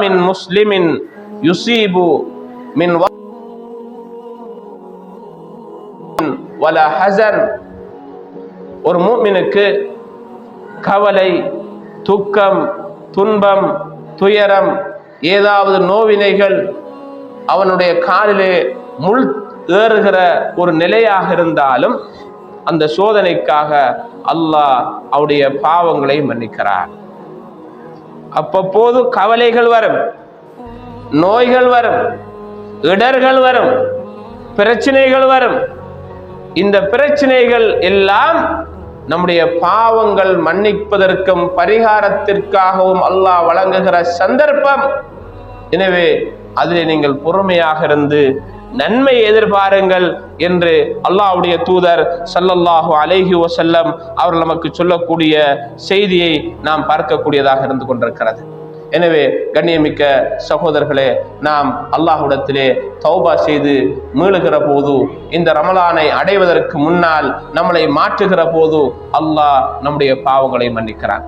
மின் முஸ்லிமின் யுசீபு மின் வல ஹசன் ஒரு மூமினுக்கு கவலை துக்கம் துன்பம் துயரம் ஏதாவது நோவினைகள் அவனுடைய காலிலே முள் ஏறுகிற ஒரு நிலையாக இருந்தாலும் அந்த சோதனைக்காக அல்லாஹ் அவருடைய பாவங்களை மன்னிக்கிறார். அப்பப்போது கவலைகள் வரும். நோய்கள் வரும். இடர்கள் வரும். பிரச்சனைகள் வரும். இந்த பிரச்சனைகள் எல்லாம் நம்முடைய பாவங்கள் மன்னிப்பதற்கும் பரிகாரத்திற்காகவும் அல்லாஹ் வழங்குகிற சந்தர்ப்பம். எனவே அதில் நீங்கள் பொறுமையாக இருந்து நன்மை எதிர்பாருங்கள் என்று அல்லாஹ்வுடைய தூதர் சல்லல்லாஹு அலேஹி வசல்லம் அவர் நமக்கு சொல்லக்கூடிய செய்தியை நாம் பார்க்கக்கூடியதாக இருந்து கொண்டிருக்கிறது. எனவே கண்ணியமிக்க சகோதரர்களே நாம் அல்லாஹ்விடத்திலே தௌபா செய்து மீளுகிற போது இந்த ரமலானை அடைவதற்கு முன்னால் நம்மளை மாற்றுகிற போது அல்லாஹ் நம்முடைய பாவங்களை மன்னிக்கிறான்.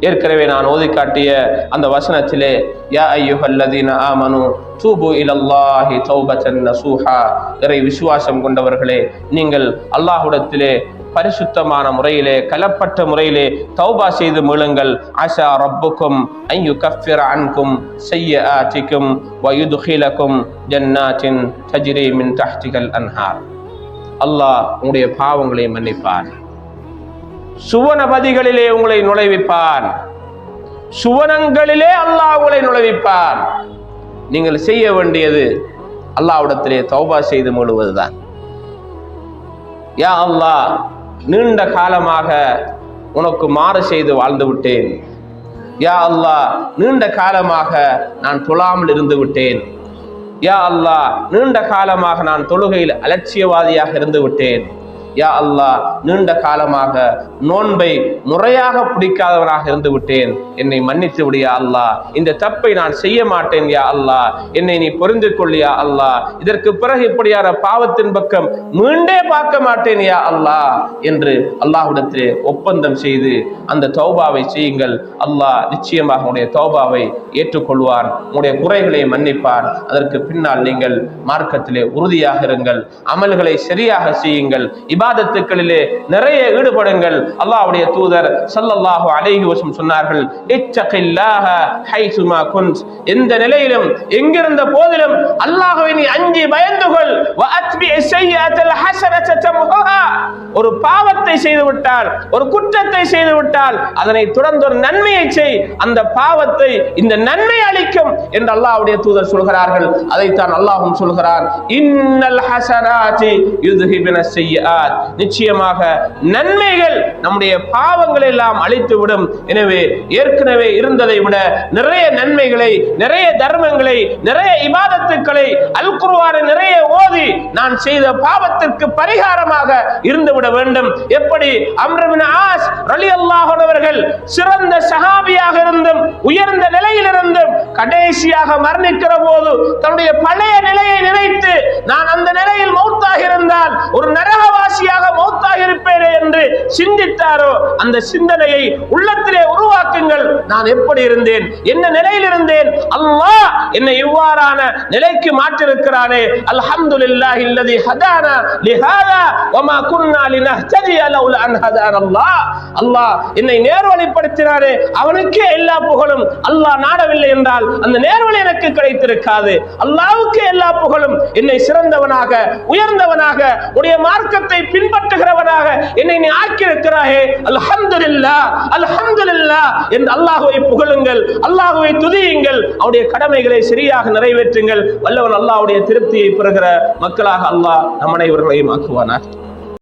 ஏற்கனவே நான் ஓதி காட்டிய அந்த வசனத்திலே யா ஐயுஹல்லதீன ஆமனு தூபு இலல்லாஹி தௌபத்தன் நசூஹா. இறை விசுவாசம் கொண்டவர்களே நீங்கள் அல்லாஹுடத்திலே பரிசுத்தமான முறையிலே கலப்பட்ட முறையிலே தௌபா செய்து மீளுங்கள். ஆஷா ரப்புக்கும் ஐயு கஃபிர அன்கும் செய்ய ஆச்சிக்கும் வயுதுகிலக்கும் ஜன்னாத்தின் தஜ்ரி மின் தஹ்திகள் அன்ஹார். அல்லாஹ் உங்களுடைய பாவங்களை மன்னிப்பார். சுவனபதிகளிலே உங்களை நுழைவிப்பான் சுவனங்களிலே அல்லாஹ் உங்களை நுழைவிப்பான் நீங்கள் செய்ய வேண்டியது அல்லாவிடத்திலே தௌபா செய்து முழுவதுதான் யா அல்லாஹ் நீண்ட காலமாக உனக்கு மாறு செய்து வாழ்ந்து விட்டேன். யா அல்லாஹ் நீண்ட காலமாக நான் தொழாமல் இருந்து விட்டேன். யா அல்லாஹ் நீண்ட காலமாக நான் தொழுகையில் அலட்சியவாதியாக இருந்து விட்டேன். யா அல்லாஹ் நீண்ட காலமாக நோன்பை முறையாக பிடிக்காதவனாக இருந்து விட்டேன் என்னை மன்னித்து விடியா அல்லாஹ். இந்த தப்பை நான் செய்ய மாட்டேன் யா அல்லாஹ். என்னை நீ புரிந்து கொள்ளியா அல்லாஹ். இதற்கு பிறகு இப்படியான பாவத்தின் பக்கம் மீண்டே பார்க்க மாட்டேன் யா அல்லாஹ் என்று அல்லாஹ்விடத்திலே ஒப்பந்தம் செய்து அந்த தௌபாவை செய்யுங்கள். அல்லாஹ் நிச்சயமாக உடைய தௌபாவை ஏற்றுக்கொள்வான். உடைய குறைகளை மன்னிப்பான். அதற்கு பின்னால் நீங்கள் மார்க்கத்திலே உறுதியாக இருங்கள். அமல்களை சரியாக செய்யுங்கள். இபாதத்துக்களிலே நிறைய ஈடுபடுங்கள். அல்லாஹ்வுடைய தூதர் சல்லல்லாஹு அலைஹி வஸல்லம் சொன்னார்கள் இச்சகில்லாஹ ஹைசுமா குன்ஸ் எந்த நிலையிலும் எங்கிருந்த போதிலும் அல்லாஹ்வை நீ அஞ்சி பயந்து கொள் அத்பி ஸய்யிஅத்தல் ஹஸனத தம்ஹுஹா ஒரு பாவத்தை செய்து விட்டால் ஒரு குற்றத்தை செய்து விட்டால் அதனை தொடர்ந்து ஒரு நன்மையை செய். அந்த பாவத்தை இந்த நன்மை அளிக்கும் என்று அல்லாஹ்வுடைய தூதர் சொல்கிறார்கள். அதைத்தான் அல்லாஹும் சொல்கிறான் இன்னல் ஹஸனாதி யுதுஹிபின ஸய்யிஆத் நிச்சயமாக நன்மைகள் நம்முடைய பாவங்களை எல்லாம் அழித்து விடும் எனவே ஏற்கனவே இருந்ததை விட நிறைய நன்மைகளை நிறைய தர்மங்களை நிறைய இபாதத்துக்களை அல் நிறைய ஓதி நான் செய்த பாவத்திற்கு பரிகாரமாக இருந்துவிட விட வேண்டும். எப்படி? அம்ரபின் ஆஸ் ரலி அல்லாஹர்கள் சிறந்த சஹாபியாக இருந்தும் உயர்ந்த நிலையில் இருந்தும் கடைசியாக மரணிக்கிற போது தன்னுடைய பழைய நிலையை நினைத்து நான் அந்த நிலையில் மௌத்தாக இருந்தால் ஒரு நரகவாசியாக மௌத்தாக இருப்பேனே என்று சிந்தித்தாரோ அந்த சிந்தனையை உள்ளத்திலே நான் எப்படி இருந்தேன்? என்ன நிலையில் இருந்தேன்? அல்லாஹ் என்னை இவ்வாறான நிலைக்கு மாற்றிருக்கிறானே அல்ஹம்துலில்லாஹி அல்லதி ஹதானா லிஹாதா வமா குன்னா லினஹ்ததிய லௌலா அன் ஹதானா அல்லாஹ். அல்லாஹ் என்னை நேர்வழிப்படுத்தினாரே அவனுக்கே எல்லா புகழும் அல்லாஹ் நாடவில்லை என்றால் அந்த நேர்வழி எனக்கு கிடைத்திருக்காது. அல்லாஹ்வுக்கு எல்லா புகழும் என்னை சிறந்தவனாக உயர்ந்தவனாக உடைய மார்க்கத்தை பின்பற்றுகிறவனாக என்னை நீ ஆக்கியிருக்கிறாயே. அல்ஹம்துலில்லாஹ் அல்ஹம்துலில்லாஹ் என்று அல்லாஹுவை புகழுங்கள் அல்லாஹுவை துதியுங்கள் அவருடைய கடமைகளை சரியாக நிறைவேற்றுங்கள். வல்லவன் அல்லாஹ்வுடைய திருப்தியை பெறுகிற மக்களாக அல்லாஹ் நம் அனைவர்களையும் ஆக்குவானார்